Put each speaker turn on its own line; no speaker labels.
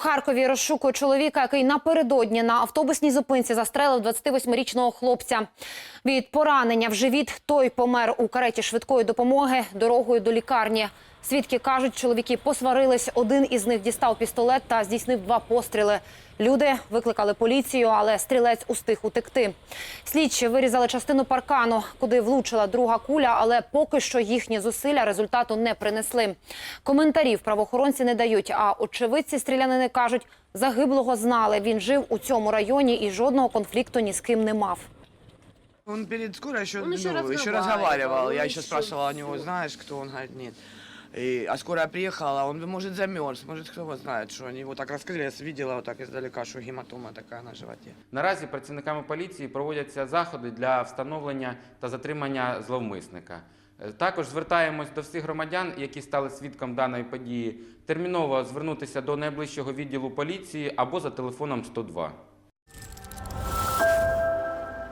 Харкові розшукує чоловіка, який напередодні на автобусній зупинці застрелив 28-річного хлопця. Від поранення в живіт той помер у кареті швидкої допомоги дорогою до лікарні. Свідки кажуть, чоловіки посварились. Один із них дістав пістолет та здійснив два постріли. Люди викликали поліцію, але стрілець устиг утекти. Слідчі вирізали частину паркану, куди влучила друга куля, але поки що їхні зусилля результату не принесли. Коментарів правоохоронці не дають. А очевидці стрілянини кажуть, загиблого знали. Він жив у цьому районі і жодного конфлікту ні з ким не мав.
Он перед скорой еще,
Он еще
ну, еще
разговаривал,
разговаривал.
он
Я
еще
еще спрашивала у него, знаешь, кто? Он говорит, нет. И, а скорая приехала, он, может, замерз, может, кто его знает, что они его так рассказали. Я видела вот так издалека, что гематома такая на животе.
Наразі працівниками поліції проводяться заходи для встановлення та затримання зловмисника. Е, Також звертаємось до всіх громадян, які стали свідком даної події, терміново звернутися до найближчого відділу поліції або за телефоном 102.